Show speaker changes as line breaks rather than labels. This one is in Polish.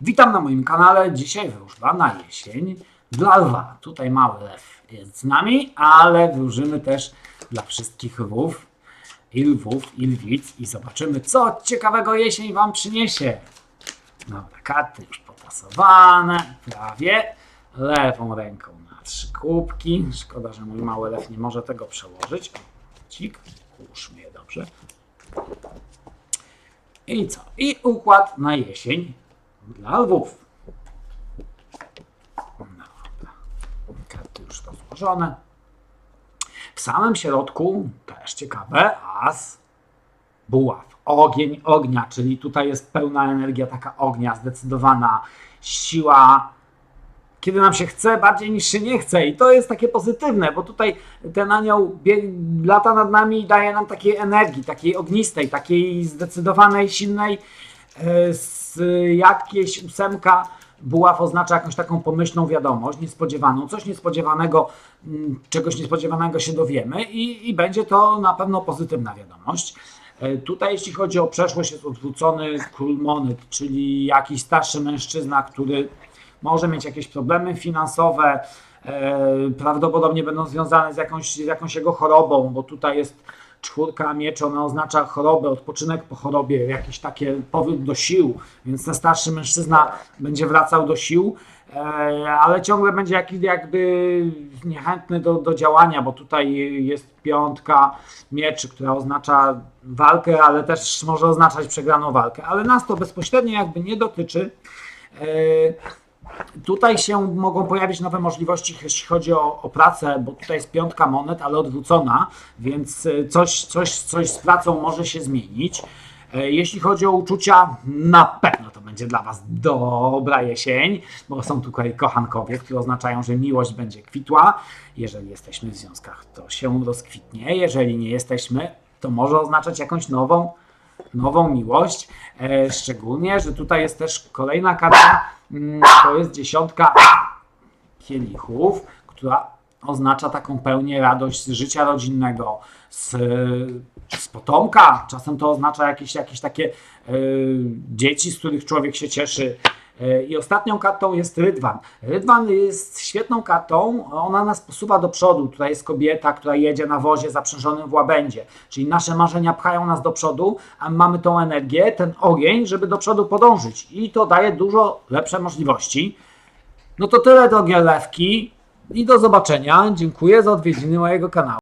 Witam na moim kanale. Dzisiaj wróżba na jesień dla lwa. Tutaj mały lew jest z nami, ale wróżymy też dla wszystkich lwów i lwów i lwic i zobaczymy, co ciekawego jesień Wam przyniesie. Dobra, karty już potasowane, prawie. Lewą ręką na trzy kubki. Szkoda, że mój mały lew nie może tego przełożyć. Cik, ułóżmy dobrze. I co? I układ na jesień dla lwów. Karty już rozłożone. W samym środku, też ciekawe, as, buław, ogień ognia, czyli tutaj jest pełna energia taka ognia, zdecydowana siła, kiedy nam się chce bardziej niż się nie chce i to jest takie pozytywne, bo tutaj ten anioł lata nad nami i daje nam takiej energii, takiej ognistej, takiej zdecydowanej, silnej, z jakieś ósemka buław oznacza jakąś taką pomyślną wiadomość, niespodziewaną, coś niespodziewanego, mm, czegoś niespodziewanego się dowiemy i, i będzie to na pewno pozytywna wiadomość. E, Tutaj jeśli chodzi o przeszłość jest odwrócony król monet, czyli jakiś starszy mężczyzna, który może mieć jakieś problemy finansowe, e, prawdopodobnie będą związane z jakąś, z jakąś jego chorobą, bo tutaj jest czwórka mieczy, ona oznacza chorobę, odpoczynek po chorobie, jakiś takie powrót do sił, więc ten starszy mężczyzna będzie wracał do sił, e, ale ciągle będzie jakiś jakby niechętny do, do działania, bo tutaj jest piątka mieczy, która oznacza walkę, ale też może oznaczać przegraną walkę, ale nas to bezpośrednio jakby nie dotyczy. E, Tutaj się mogą pojawić nowe możliwości, jeśli chodzi o, o pracę, bo tutaj jest piątka monet, ale odwrócona, więc y, coś, coś, coś z pracą może się zmienić. E, Jeśli chodzi o uczucia, na pewno to będzie dla Was dobra jesień, bo są tutaj kochankowie, które oznaczają, że miłość będzie kwitła. Jeżeli jesteśmy w związkach, to się rozkwitnie. Jeżeli nie jesteśmy, to może oznaczać jakąś nową, nową miłość. E, szczególnie, że tutaj jest też kolejna karta, mm, to jest dziesiątka kielichów, która oznacza taką pełnię radość z życia rodzinnego, z, z potomka. Czasem to oznacza jakieś, jakieś takie e, dzieci, z których człowiek się cieszy. E, I ostatnią kartą jest Rydwan. Rydwan jest świetną kartą, ona nas posuwa do przodu. Tutaj jest kobieta, która jedzie na wozie zaprzężonym w łabędzie. Czyli nasze marzenia pchają nas do przodu, a my mamy tą energię, ten ogień, żeby do przodu podążyć. I to daje dużo lepsze możliwości. No to tyle drogie lewki i do zobaczenia. Dziękuję za odwiedziny mojego kanału.